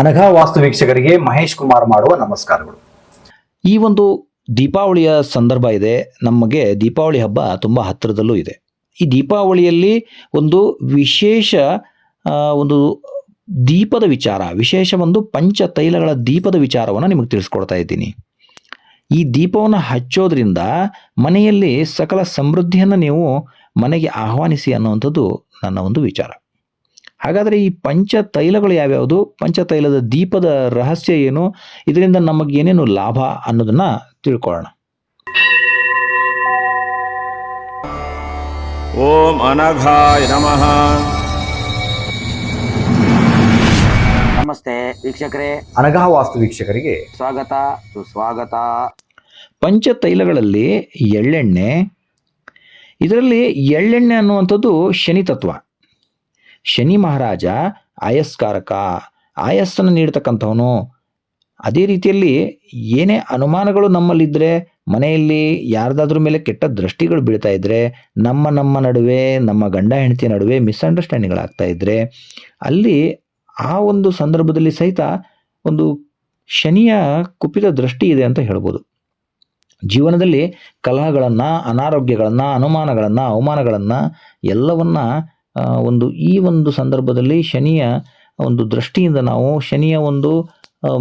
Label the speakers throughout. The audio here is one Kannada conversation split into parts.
Speaker 1: ಅನಘಾ ವಾಸ್ತು ವೀಕ್ಷಕರಿಗೆ ಮಹೇಶ್ ಕುಮಾರ್ ಮಾಡುವ ನಮಸ್ಕಾರಗಳು. ಈ ಒಂದು ದೀಪಾವಳಿಯ ಸಂದರ್ಭ ಇದೆ. ನಮಗೆ ದೀಪಾವಳಿ ಹಬ್ಬ ತುಂಬ ಹತ್ತಿರದಲ್ಲೂ ಇದೆ. ಈ ದೀಪಾವಳಿಯಲ್ಲಿ ಒಂದು ವಿಶೇಷ ಒಂದು ದೀಪದ ವಿಚಾರ, ವಿಶೇಷ ಒಂದು ಪಂಚ ತೈಲಗಳ ದೀಪದ ವಿಚಾರವನ್ನು ನಿಮಗೆ ತಿಳಿಸ್ಕೊಡ್ತಾ ಇದ್ದೀನಿ. ಈ ದೀಪವನ್ನು ಹಚ್ಚೋದ್ರಿಂದ ಮನೆಯಲ್ಲಿ ಸಕಲ ಸಮೃದ್ಧಿಯನ್ನು ನೀವು ಮನೆಗೆ ಆಹ್ವಾನಿಸಿ ಅನ್ನುವಂಥದ್ದು ನನ್ನ ಒಂದು ವಿಚಾರ. ಹಾಗಾದರೆ ಈ ಪಂಚ ತೈಲಗಳು ಯಾವ್ಯಾವುದು? ಪಂಚ ತೈಲದ ದೀಪದ ರಹಸ್ಯ ಏನು? ಇದರಿಂದ ನಮಗೆ ಏನೇನು ಲಾಭ ಅನ್ನೋದನ್ನ ತಿಳ್ಕೊಳ್ಳೋಣ.
Speaker 2: ಓಂ ಅನಘಾಯ ನಮಃ.
Speaker 3: ನಮಸ್ತೆ ವೀಕ್ಷಕರೇ.
Speaker 1: ಅನಘಾ ವಾಸ್ತು ವೀಕ್ಷಕರಿಗೆ
Speaker 3: ಸ್ವಾಗತ ಸುಸ್ವಾಗತ.
Speaker 1: ಪಂಚ ತೈಲಗಳಲ್ಲಿ ಎಳ್ಳೆಣ್ಣೆ. ಇದರಲ್ಲಿ ಎಳ್ಳೆಣ್ಣೆ ಅನ್ನುವಂಥದ್ದು ಶನಿ ತತ್ವ ಶನಿ ಮಹಾರಾಜ ಆಯಸ್ಕಾರಕ. ಆಯಸ್ಸನ್ನು ನೀಡ್ತಕ್ಕಂಥವನು. ಅದೇ ರೀತಿಯಲ್ಲಿ ಏನೇ ಅನುಮಾನಗಳು ನಮ್ಮಲ್ಲಿದ್ದರೆ ಮನೆಯಲ್ಲಿ ಯಾರ್ದಾದ್ರ ಮೇಲೆ ಕೆಟ್ಟ ದೃಷ್ಟಿಗಳು ಬೀಳ್ತಾ ಇದ್ದರೆ ನಮ್ಮ ನಮ್ಮ ನಡುವೆ, ನಮ್ಮ ಗಂಡ ಹೆಂಡತಿ ನಡುವೆ ಮಿಸ್ಅಂಡರ್ಸ್ಟ್ಯಾಂಡಿಂಗ್ಗಳಾಗ್ತಾ ಇದ್ದರೆ ಅಲ್ಲಿ ಆ ಒಂದು ಸಂದರ್ಭದಲ್ಲಿ ಸಹಿತ ಒಂದು ಶನಿಯ ಕುಪಿತ ದೃಷ್ಟಿ ಇದೆ ಅಂತ ಹೇಳ್ಬೋದು. ಜೀವನದಲ್ಲಿ ಕಲಹಗಳನ್ನು, ಅನಾರೋಗ್ಯಗಳನ್ನು, ಅನುಮಾನಗಳನ್ನು, ಅವಮಾನಗಳನ್ನು ಎಲ್ಲವನ್ನ ಒಂದು ಈ ಒಂದು ಸಂದರ್ಭದಲ್ಲಿ ಶನಿಯ ಒಂದು ದೃಷ್ಟಿಯಿಂದ ನಾವು ಶನಿಯ ಒಂದು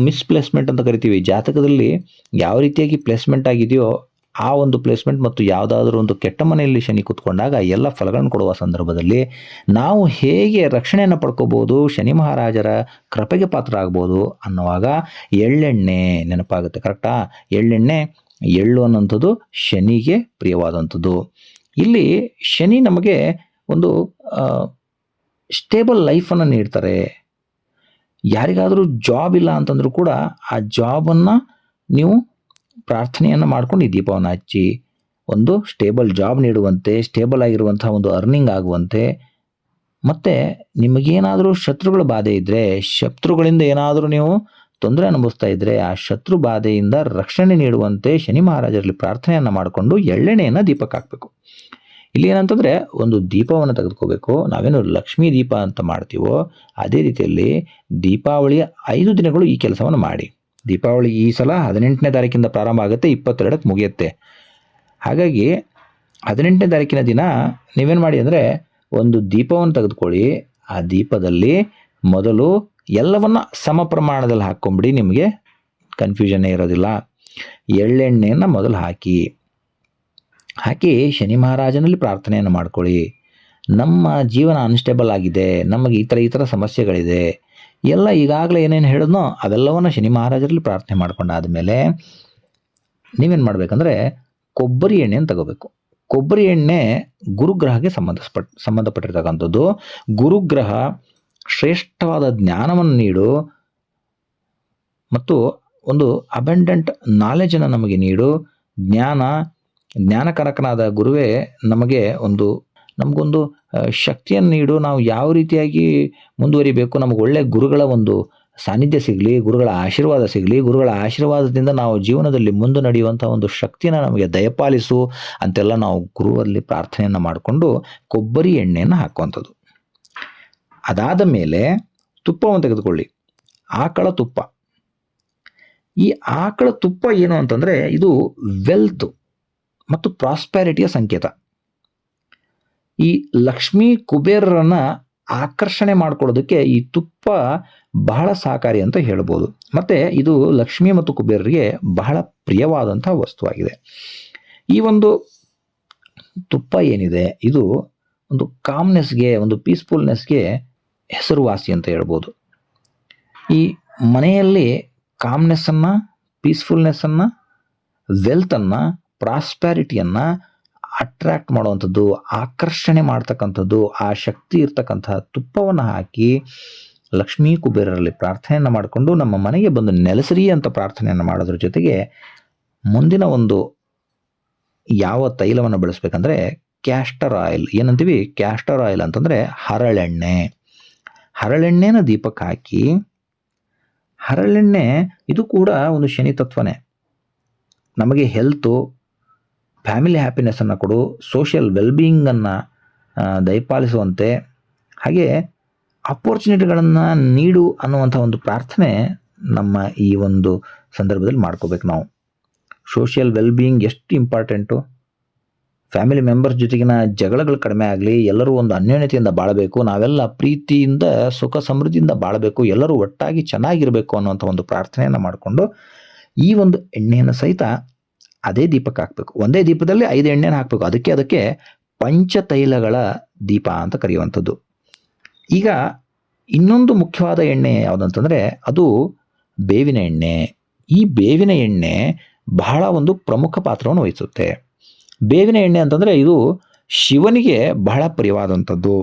Speaker 1: ಮಿಸ್ಪ್ಲೇಸ್ಮೆಂಟ್ ಅಂತ ಕರಿತೀವಿ. ಜಾತಕದಲ್ಲಿ ಯಾವ ರೀತಿಯಾಗಿ ಪ್ಲೇಸ್ಮೆಂಟ್ ಆಗಿದೆಯೋ ಆ ಒಂದು ಪ್ಲೇಸ್ಮೆಂಟ್ ಮತ್ತು ಯಾವುದಾದ್ರೂ ಒಂದು ಕೆಟ್ಟ ಮನೆಯಲ್ಲಿ ಶನಿ ಕೂತ್ಕೊಂಡಾಗ ಎಲ್ಲ ಫಲಗಳನ್ನು ಕೊಡುವ ಸಂದರ್ಭದಲ್ಲಿ ನಾವು ಹೇಗೆ ರಕ್ಷಣೆಯನ್ನು ಪಡ್ಕೋಬೋದು ಶನಿ ಮಹಾರಾಜರ ಕೃಪೆಗೆ ಪಾತ್ರ ಆಗ್ಬೋದು ಅನ್ನುವಾಗ ಎಳ್ಳೆಣ್ಣೆ ನೆನಪಾಗುತ್ತೆ, ಕರೆಕ್ಟಾ? ಎಳ್ಳೆಣ್ಣೆ ಎಳ್ಳು ಅನ್ನೋಂಥದ್ದು ಶನಿಗೆ ಪ್ರಿಯವಾದಂಥದ್ದು. ಇಲ್ಲಿ ಶನಿ ನಮಗೆ ಒಂದು ಸ್ಟೇಬಲ್ ಲೈಫನ್ನು ನೀಡ್ತಾರೆ. ಯಾರಿಗಾದರೂ ಜಾಬ್ ಇಲ್ಲ ಅಂತಂದರೂ ಕೂಡ ಆ ಜಾಬನ್ನು ನೀವು ಪ್ರಾರ್ಥನೆಯನ್ನು ಮಾಡ್ಕೊಂಡು ಈ ದೀಪವನ್ನು ಹಚ್ಚಿ ಒಂದು ಸ್ಟೇಬಲ್ ಜಾಬ್ ನೀಡುವಂತೆ ಸ್ಟೇಬಲ್ ಆಗಿರುವಂಥ ಒಂದು ಅರ್ನಿಂಗ್ ಆಗುವಂತೆ. ಮತ್ತು ನಿಮಗೇನಾದರೂ ಶತ್ರುಗಳ ಬಾಧೆ ಇದ್ದರೆ ಶತ್ರುಗಳಿಂದ ಏನಾದರೂ ನೀವು ತೊಂದರೆ ಅನುಭವಿಸ್ತಾ ಇದ್ದರೆ ಆ ಶತ್ರು ಬಾಧೆಯಿಂದ ರಕ್ಷಣೆ ನೀಡುವಂತೆ ಶನಿ ಮಹಾರಾಜರಲ್ಲಿ ಪ್ರಾರ್ಥನೆಯನ್ನು ಮಾಡಿಕೊಂಡು ಎಳ್ಳೆಣ್ಣೆಯನ್ನು ದೀಪಕ್ಕೆ ಹಾಕಬೇಕು. ಇಲ್ಲಿ ಏನಂತಂದರೆ ಒಂದು ದೀಪವನ್ನು ತೆಗೆದುಕೋಬೇಕು. ನಾವೇನು ಲಕ್ಷ್ಮೀ ದೀಪ ಅಂತ ಮಾಡ್ತೀವೋ, ಅದೇ ರೀತಿಯಲ್ಲಿ ದೀಪಾವಳಿಯ ಐದು ದಿನಗಳು ಈ ಕೆಲಸವನ್ನು ಮಾಡಿ. ದೀಪಾವಳಿ ಈ ಸಲ ಹದಿನೆಂಟನೇ ತಾರೀಕಿಂದ ಪ್ರಾರಂಭ ಆಗುತ್ತೆ, ಇಪ್ಪತ್ತೆರಡಕ್ಕೆ ಮುಗಿಯುತ್ತೆ. ಹಾಗಾಗಿ ಹದಿನೆಂಟನೇ ತಾರೀಕಿನ ದಿನ ನೀವೇನು ಮಾಡಿ ಅಂದರೆ ಒಂದು ದೀಪವನ್ನು ತೆಗೆದುಕೊಳ್ಳಿ. ಆ ದೀಪದಲ್ಲಿ ಮೊದಲು ಎಲ್ಲವನ್ನ ಸಮ ಪ್ರಮಾಣದಲ್ಲಿ ಹಾಕ್ಕೊಂಬಿಡಿ, ನಿಮಗೆ ಕನ್ಫ್ಯೂಷನ್ನೇ ಇರೋದಿಲ್ಲ. ಎಳ್ಳೆಣ್ಣೆಯನ್ನು ಮೊದಲು ಹಾಕಿ. ಹಾಕಿ ಶನಿ ಮಹಾರಾಜನಲ್ಲಿ ಪ್ರಾರ್ಥನೆಯನ್ನು ಮಾಡ್ಕೊಳ್ಳಿ. ನಮ್ಮ ಜೀವನ ಅನ್ಸ್ಟೇಬಲ್ ಆಗಿದೆ, ನಮಗೆ ಈ ಥರ ಈ ಥರ ಸಮಸ್ಯೆಗಳಿದೆ. ಎಲ್ಲ ಈಗಾಗಲೇ ಏನೇನು ಹೇಳಿದ್ನೋ ಅದೆಲ್ಲವನ್ನು ಶನಿ ಮಹಾರಾಜರಲ್ಲಿ ಪ್ರಾರ್ಥನೆ ಮಾಡ್ಕೊಂಡಾದಮೇಲೆ ನೀವೇನು ಮಾಡಬೇಕಂದ್ರೆ ಕೊಬ್ಬರಿ ಎಣ್ಣೆಯನ್ನು ತಗೋಬೇಕು. ಕೊಬ್ಬರಿ ಎಣ್ಣೆ ಗುರುಗ್ರಹಕ್ಕೆ ಸಂಬಂಧಪಟ್ಟ ಸಂಬಂಧಪಟ್ಟಿರ್ತಕ್ಕಂಥದ್ದು. ಗುರುಗ್ರಹ ಶ್ರೇಷ್ಠವಾದ ಜ್ಞಾನವನ್ನು ನೀಡು ಮತ್ತು ಒಂದು ಅಬೆಂಡೆಂಟ್ ನಾಲೆಜನ್ನು ನಮಗೆ ನೀಡು. ಜ್ಞಾನ ಜ್ಞಾನಕಾರಕನಾದ ಗುರುವೇ, ನಮಗೆ ಒಂದು, ನಮಗೊಂದು ಶಕ್ತಿಯನ್ನು ನೀಡು. ನಾವು ಯಾವ ರೀತಿಯಾಗಿ ಮುಂದುವರಿಬೇಕು? ನಮಗೆ ಒಳ್ಳೆಯ ಗುರುಗಳ ಒಂದು ಸಾನ್ನಿಧ್ಯ ಸಿಗಲಿ, ಗುರುಗಳ ಆಶೀರ್ವಾದ ಸಿಗಲಿ, ಗುರುಗಳ ಆಶೀರ್ವಾದದಿಂದ ನಾವು ಜೀವನದಲ್ಲಿ ಮುಂದೆ ನಡೆಯುವಂಥ ಒಂದು ಶಕ್ತಿನ ನಮಗೆ ದಯಪಾಲಿಸು ಅಂತೆಲ್ಲ ನಾವು ಗುರುವಲ್ಲಿ ಪ್ರಾರ್ಥನೆಯನ್ನು ಮಾಡಿಕೊಂಡು ಕೊಬ್ಬರಿ ಎಣ್ಣೆಯನ್ನು ಹಾಕುವಂಥದ್ದು. ಅದಾದ ಮೇಲೆ ತುಪ್ಪವನ್ನು ತೆಗೆದುಕೊಳ್ಳಿ. ಆಕಳ ತುಪ್ಪ. ಈ ಆಕಳ ತುಪ್ಪ ಏನು ಅಂತಂದರೆ, ಇದು ವೆಲ್ತ್. ಮತ್ತು ಪ್ರಾಸ್ಪ್ಯಾರಿಟಿಯ ಸಂಕೇತ. ಈ ಲಕ್ಷ್ಮೀ ಕುಬೇರರನ್ನ ಆಕರ್ಷಣೆ ಮಾಡ್ಕೊಳ್ಳೋದಕ್ಕೆ ಈ ತುಪ್ಪ ಬಹಳ ಸಹಕಾರಿ ಅಂತ ಹೇಳ್ಬೋದು. ಮತ್ತು ಇದು ಲಕ್ಷ್ಮಿ ಮತ್ತು ಕುಬೇರರಿಗೆ ಬಹಳ ಪ್ರಿಯವಾದಂಥ ವಸ್ತುವಾಗಿದೆ. ಈ ಒಂದು ತುಪ್ಪ ಏನಿದೆ? ಇದು ಒಂದು ಕಾಮ್ನೆಸ್ಗೆ, ಒಂದು ಪೀಸ್ಫುಲ್ನೆಸ್ಗೆ ಹೆಸರುವಾಸಿ ಅಂತ ಹೇಳ್ಬೋದು. ಈ ಮನೆಯಲ್ಲಿ ಕಾಮ್ನೆಸ್ಸನ್ನು, ಪೀಸ್ಫುಲ್ನೆಸ್ಸನ್ನು, ವೆಲ್ತನ್ನು ಪ್ರಾಸ್ಪ್ಯಾರಿಟಿಯನ್ನು ಅಟ್ರ್ಯಾಕ್ಟ್ ಮಾಡುವಂಥದ್ದು, ಆಕರ್ಷಣೆ ಮಾಡ್ತಕ್ಕಂಥದ್ದು, ಆ ಶಕ್ತಿ ಇರ್ತಕ್ಕಂತಹ ತುಪ್ಪವನ್ನು ಹಾಕಿ ಲಕ್ಷ್ಮೀ ಕುಬೇರರಲ್ಲಿ ಪ್ರಾರ್ಥನೆಯನ್ನು ಮಾಡಿಕೊಂಡು ನಮ್ಮ ಮನೆಗೆ ಬಂದು ನೆಲೆಸರಿ ಅಂತ ಪ್ರಾರ್ಥನೆಯನ್ನು ಮಾಡೋದ್ರ ಜೊತೆಗೆ ಮುಂದಿನ ಒಂದು ಯಾವ ತೈಲವನ್ನು ಬಳಸ್ಬೇಕಂದ್ರೆ ಕ್ಯಾಸ್ಟರ್ ಆಯಿಲ್. ಏನಂತೀವಿ? ಕ್ಯಾಸ್ಟರ್ ಆಯಿಲ್ ಅಂತಂದರೆ ಹರಳೆಣ್ಣೆ. ಹರಳೆಣ್ಣೆನ ದೀಪಕ್ಕೆ ಹಾಕಿ, ಹರಳೆಣ್ಣೆ ಇದು ಕೂಡ ಒಂದು ಶನಿ ತತ್ವನೇ. ನಮಗೆ ಹೆಲ್ತು ಫ್ಯಾಮಿಲಿ ಹ್ಯಾಪಿನೆಸ್ಸನ್ನು ಕೊಡು ಸೋಷಿಯಲ್ ವೆಲ್ಬೀಯಿಂಗನ್ನು ದಯಪಾಲಿಸುವಂತೆ. ಹಾಗೆ ಅಪೋರ್ಚುನಿಟಿಗಳನ್ನು ನೀಡು ಅನ್ನುವಂಥ ಒಂದು ಪ್ರಾರ್ಥನೆ ನಮ್ಮ ಈ ಒಂದು ಸಂದರ್ಭದಲ್ಲಿ ಮಾಡ್ಕೋಬೇಕು ನಾವು. ಸೋಷಿಯಲ್ ವೆಲ್ಬೀಯಿಂಗ್ ಎಷ್ಟು ಇಂಪಾರ್ಟೆಂಟು ಫ್ಯಾಮಿಲಿ ಮೆಂಬರ್ಸ್ ಜೊತೆಗಿನ ಜಗಳಗಳು ಕಡಿಮೆ ಆಗಲಿ, ಎಲ್ಲರೂ ಒಂದು ಅನ್ಯೋನ್ಯತೆಯಿಂದ ಬಾಳಬೇಕು, ನಾವೆಲ್ಲ ಪ್ರೀತಿಯಿಂದ, ಸುಖ ಸಮೃದ್ಧಿಯಿಂದ ಬಾಳಬೇಕು, ಎಲ್ಲರೂ ಒಟ್ಟಾಗಿ ಚೆನ್ನಾಗಿರಬೇಕು ಅನ್ನುವಂಥ ಒಂದು ಪ್ರಾರ್ಥನೆಯನ್ನು ಮಾಡಿಕೊಂಡು ಈ ಒಂದು ಎಣ್ಣೆಯನ್ನು ಸಹಿತ ಅದೇ ದೀಪಕ್ಕೆ ಹಾಕಬೇಕು. ಒಂದೇ ದೀಪದಲ್ಲಿ ಐದು ಎಣ್ಣೆನ ಹಾಕಬೇಕು. ಅದಕ್ಕೆ ಅದಕ್ಕೆ ಪಂಚತೈಲಗಳ ದೀಪ ಅಂತ ಕರೆಯುವಂಥದ್ದು. ಈಗ ಇನ್ನೊಂದು ಮುಖ್ಯವಾದ ಎಣ್ಣೆ ಯಾವುದಂತಂದರೆ ಅದು ಬೇವಿನ ಎಣ್ಣೆ. ಈ ಬೇವಿನ ಎಣ್ಣೆ ಬಹಳ ಒಂದು ಪ್ರಮುಖ ಪಾತ್ರವನ್ನು ವಹಿಸುತ್ತೆ. ಬೇವಿನ ಎಣ್ಣೆ ಅಂತಂದರೆ ಇದು ಶಿವನಿಗೆ ಬಹಳ ಪ್ರಿಯವಾದಂಥದ್ದು.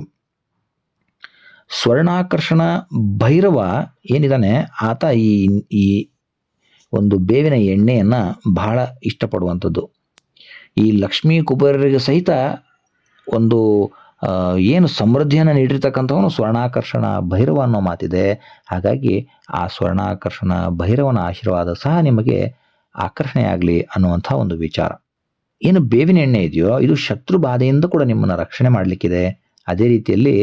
Speaker 1: ಸ್ವರ್ಣಾಕರ್ಷಣ ಭೈರವ ಏನಿದ್ದಾನೆ, ಆತ ಈ ಈ ಒಂದು ಬೇವಿನ ಎಣ್ಣೆಯನ್ನು ಬಹಳ ಇಷ್ಟಪಡುವಂಥದ್ದು. ಈ ಲಕ್ಷ್ಮೀ ಕುಬೇರರಿಗೆ ಸಹಿತ ಒಂದು ಏನು ಸಮೃದ್ಧಿಯನ್ನು ನೀಡಿರ್ತಕ್ಕಂಥವನು ಸ್ವರ್ಣಾಕರ್ಷಣ ಭೈರವ ಅನ್ನೋ ಮಾತಿದೆ. ಹಾಗಾಗಿ ಆ ಸ್ವರ್ಣಾಕರ್ಷಣ ಭೈರವನ ಆಶೀರ್ವಾದ ಸಹ ನಿಮಗೆ ಆಕರ್ಷಣೆಯಾಗಲಿ ಅನ್ನುವಂಥ ಒಂದು ವಿಚಾರ. ಏನು ಬೇವಿನ ಎಣ್ಣೆ ಇದೆಯೋ, ಇದು ಶತ್ರು ಬಾಧೆಯಿಂದ ಕೂಡ ನಿಮ್ಮನ್ನು ರಕ್ಷಣೆ ಮಾಡಲಿಕ್ಕಿದೆ. ಅದೇ ರೀತಿಯಲ್ಲಿ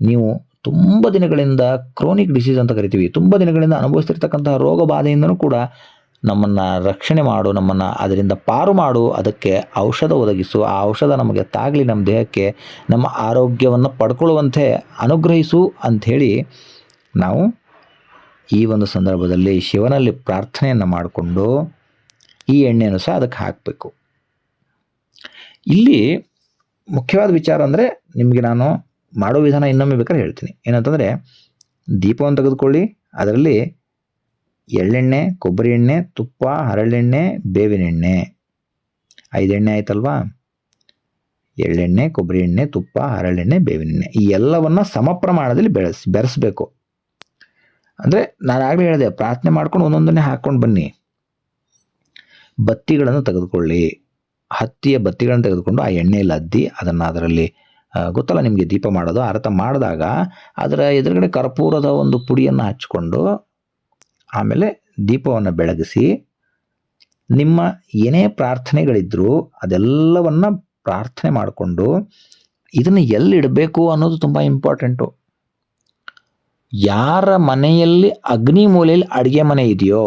Speaker 1: ನೀವು ತುಂಬ ದಿನಗಳಿಂದ ಕ್ರೋನಿಕ್ ಡಿಸೀಸ್ ಅಂತ ಕರಿತೀವಿ. ತುಂಬ ದಿನಗಳಿಂದ ಅನುಭವಿಸ್ತಿರ್ತಕ್ಕಂತಹ ರೋಗ ಬಾಧೆಯಿಂದನೂ ಕೂಡ ನಮ್ಮನ್ನು ರಕ್ಷಣೆ ಮಾಡು, ನಮ್ಮನ್ನು ಅದರಿಂದ ಪಾರು ಮಾಡು, ಅದಕ್ಕೆ ಔಷಧ ಒದಗಿಸು. ಆ ಔಷಧ ನಮಗೆ ತಾಗಲಿ ನಮ್ಮ ದೇಹಕ್ಕೆ, ನಮ್ಮ ಆರೋಗ್ಯವನ್ನು ಪಡ್ಕೊಳ್ಳುವಂತೆ ಅನುಗ್ರಹಿಸು ಅಂಥೇಳಿ ನಾವು ಈ ಒಂದು ಸಂದರ್ಭದಲ್ಲಿ ಶಿವನಲ್ಲಿ ಪ್ರಾರ್ಥನೆಯನ್ನು ಮಾಡಿಕೊಂಡು ಈ ಎಣ್ಣೆಯನ್ನು ಸಹ ಅದಕ್ಕೆ ಹಾಕಬೇಕು. ಇಲ್ಲಿ ಮುಖ್ಯವಾದ ವಿಚಾರ ಅಂದರೆ ನಿಮಗೆ ನಾನು ಮಾಡೋ ವಿಧಾನ ಇನ್ನೊಮ್ಮೆ ಬೇಕಾದ್ರೆ ಹೇಳ್ತೀನಿ. ಏನಂತಂದರೆ ದೀಪವನ್ನು ತೆಗೆದುಕೊಳ್ಳಿ, ಅದರಲ್ಲಿ ಎಳ್ಳೆಣ್ಣೆ, ಕೊಬ್ಬರಿ ಎಣ್ಣೆ, ತುಪ್ಪ, ಹರಳೆಣ್ಣೆ ಬೇವಿನ ಎಣ್ಣೆ ಐದೆಣ್ಣೆ ಆಯ್ತಲ್ವಾ? ಎಳ್ಳೆಣ್ಣೆ, ಕೊಬ್ಬರಿ ಎಣ್ಣೆ, ತುಪ್ಪ, ಹರಳೆಣ್ಣೆ ಬೇವಿನ ಎಣ್ಣೆ ಈ ಎಲ್ಲವನ್ನ ಸಮ ಪ್ರಮಾಣದಲ್ಲಿ ಬೆಳೆಸಿ, ಬೆರೆಸಬೇಕು. ಅಂದರೆ ನಾನು ಆಗಲೇ ಹೇಳಿದೆ, ಪ್ರಾರ್ಥನೆ ಮಾಡ್ಕೊಂಡು ಒಂದೊಂದನ್ನೇ ಹಾಕ್ಕೊಂಡು ಬನ್ನಿ. ಬತ್ತಿಗಳನ್ನು ತೆಗೆದುಕೊಳ್ಳಿ. ಹತ್ತಿಯ ಬತ್ತಿಗಳನ್ನು ತೆಗೆದುಕೊಂಡು ಆ ಎಣ್ಣೆಯಲ್ಲಿ ಅದ್ದಿ, ಅದನ್ನು ಅದರಲ್ಲಿ ಗೊತ್ತಲ್ಲ ನಿಮಗೆ ದೀಪ ಮಾಡೋದು? ಆರತ ಮಾಡಿದಾಗ ಅದರ ಎದುರುಗಡೆ ಕರ್ಪೂರದ ಒಂದು ಪುಡಿಯನ್ನು ಹಚ್ಕೊಂಡು ಆಮೇಲೆ ದೀಪವನ್ನು ಬೆಳಗಿಸಿ ನಿಮ್ಮ ಏನೇ ಪ್ರಾರ್ಥನೆಗಳಿದ್ದರೂ ಅದೆಲ್ಲವನ್ನು ಪ್ರಾರ್ಥನೆ ಮಾಡಿಕೊಂಡು ಇದನ್ನು ಎಲ್ಲಿಡಬೇಕು ಅನ್ನೋದು ತುಂಬ ಇಂಪಾರ್ಟೆಂಟು. ಯಾರ ಮನೆಯಲ್ಲಿ ಅಗ್ನಿ ಮೂಲೆಯಲ್ಲಿ ಅಡುಗೆ ಮನೆ ಇದೆಯೋ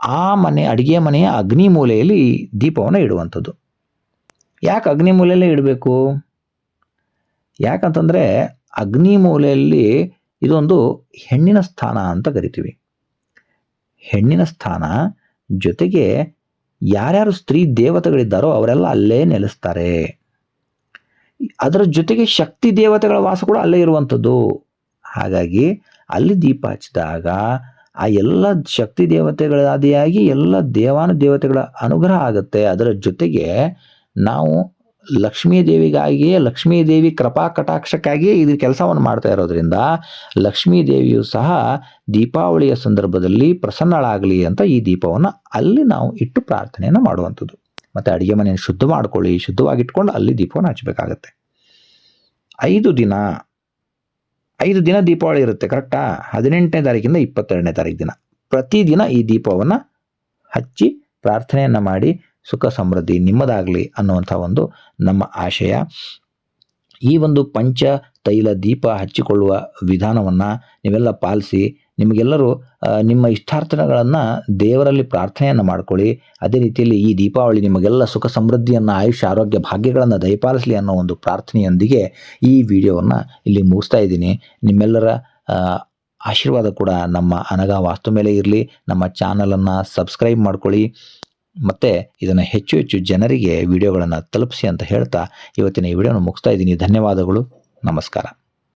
Speaker 1: ಆ ಮನೆ, ಅಡುಗೆ ಮನೆಯ ಅಗ್ನಿ ಮೂಲೆಯಲ್ಲಿ ದೀಪವನ್ನು ಇಡುವಂಥದ್ದು. ಯಾಕೆ ಅಗ್ನಿ ಮೂಲೆಯಲ್ಲೇ ಇಡಬೇಕು? ಯಾಕಂತಂದರೆ ಅಗ್ನಿ ಮೂಲೆಯಲ್ಲಿ ಇದೊಂದು ಹೆಣ್ಣಿನ ಸ್ಥಾನ ಅಂತ ಕರಿತೀವಿ. ಹೆಣ್ಣಿನ ಸ್ಥಾನ ಜೊತೆಗೆ ಯಾರ್ಯಾರು ಸ್ತ್ರೀ ದೇವತೆಗಳಿದ್ದಾರೋ ಅವರೆಲ್ಲ ಅಲ್ಲೇ ನೆಲೆಸ್ತಾರೆ. ಅದರ ಜೊತೆಗೆ ಶಕ್ತಿ ದೇವತೆಗಳ ವಾಸ ಕೂಡ ಅಲ್ಲೇ ಇರುವಂಥದ್ದು. ಹಾಗಾಗಿ ಅಲ್ಲಿ ದೀಪ ಹಚ್ಚಿದಾಗ ಆ ಎಲ್ಲ ಶಕ್ತಿ ದೇವತೆಗಳಾದಿಯಾಗಿ ಎಲ್ಲ ದೇವಾನು ದೇವತೆಗಳ ಅನುಗ್ರಹ ಆಗುತ್ತೆ. ಅದರ ಜೊತೆಗೆ ನಾವು ಲಕ್ಷ್ಮೀ ದೇವಿಗಾಗಿಯೇ, ಲಕ್ಷ್ಮೀ ದೇವಿ ಕೃಪಾ ಕಟಾಕ್ಷಕ್ಕಾಗಿಯೇ ಇದು ಕೆಲಸವನ್ನು ಮಾಡ್ತಾ ಇರೋದ್ರಿಂದ ಲಕ್ಷ್ಮೀ ದೇವಿಯು ಸಹ ದೀಪಾವಳಿಯ ಸಂದರ್ಭದಲ್ಲಿ ಪ್ರಸನ್ನಳಾಗಲಿ ಅಂತ ಈ ದೀಪವನ್ನು ಅಲ್ಲಿ ನಾವು ಇಟ್ಟು ಪ್ರಾರ್ಥನೆಯನ್ನು ಮಾಡುವಂಥದ್ದು. ಮತ್ತು ಅಡುಗೆ ಮನೆಯನ್ನು ಶುದ್ಧ ಮಾಡ್ಕೊಳ್ಳಿ, ಶುದ್ಧವಾಗಿಟ್ಕೊಂಡು ಅಲ್ಲಿ ದೀಪವನ್ನು ಹಚ್ಚಬೇಕಾಗತ್ತೆ. ಐದು ದಿನ ಐದು ದಿನ ದೀಪಾವಳಿ ಇರುತ್ತೆ ಕರೆಕ್ಟಾ ಹದಿನೆಂಟನೇ ತಾರೀಕಿಂದ ಇಪ್ಪತ್ತೆರಡನೇ ತಾರೀಕು ದಿನ. ಪ್ರತಿದಿನ ಈ ದೀಪವನ್ನು ಹಚ್ಚಿ ಪ್ರಾರ್ಥನೆಯನ್ನು ಮಾಡಿ ಸುಖ ಸಮೃದ್ಧಿ ನಿಮ್ಮದಾಗಲಿ ಅನ್ನುವಂಥ ಒಂದು ನಮ್ಮ ಆಶಯ. ಈ ಒಂದು ಪಂಚ ತೈಲ ದೀಪ ಹಚ್ಚಿಕೊಳ್ಳುವ ವಿಧಾನವನ್ನು ನೀವೆಲ್ಲ ಪಾಲಿಸಿ ನಿಮಗೆಲ್ಲರೂ ನಿಮ್ಮ ಇಷ್ಟಾರ್ಥಗಳನ್ನು ದೇವರಲ್ಲಿ ಪ್ರಾರ್ಥನೆಯನ್ನು ಮಾಡ್ಕೊಳ್ಳಿ. ಅದೇ ರೀತಿಯಲ್ಲಿ ಈ ದೀಪಾವಳಿ ನಿಮಗೆಲ್ಲ ಸುಖ ಸಮೃದ್ಧಿಯನ್ನು, ಆಯುಷ್ಯ, ಆರೋಗ್ಯ ಭಾಗ್ಯಗಳನ್ನು ದಯಪಾಲಿಸಲಿ ಅನ್ನೋ ಒಂದು ಪ್ರಾರ್ಥನೆಯೊಂದಿಗೆ ಈ ವಿಡಿಯೋವನ್ನು ಇಲ್ಲಿ ಮುಗಿಸ್ತಾ ಇದ್ದೀನಿ. ನಿಮ್ಮೆಲ್ಲರ ಆಶೀರ್ವಾದ ಕೂಡ ನಮ್ಮ ಅನಗ ವಾಸ್ತು ಮೇಲೆ ಇರಲಿ. ನಮ್ಮ ಚಾನಲನ್ನು ಸಬ್ಸ್ಕ್ರೈಬ್ ಮಾಡ್ಕೊಳ್ಳಿ. ಮತ್ತು ಇದನ್ನು ಹೆಚ್ಚು ಹೆಚ್ಚು ಜನರಿಗೆ ವಿಡಿಯೋಗಳನ್ನು ತಲುಪಿಸಿ ಅಂತ ಹೇಳ್ತಾ ಇವತ್ತಿನ ಈ ವಿಡಿಯೋನ ಮುಗಿಸ್ತಾ ಇದ್ದೀನಿ. ಧನ್ಯವಾದಗಳು. ನಮಸ್ಕಾರ.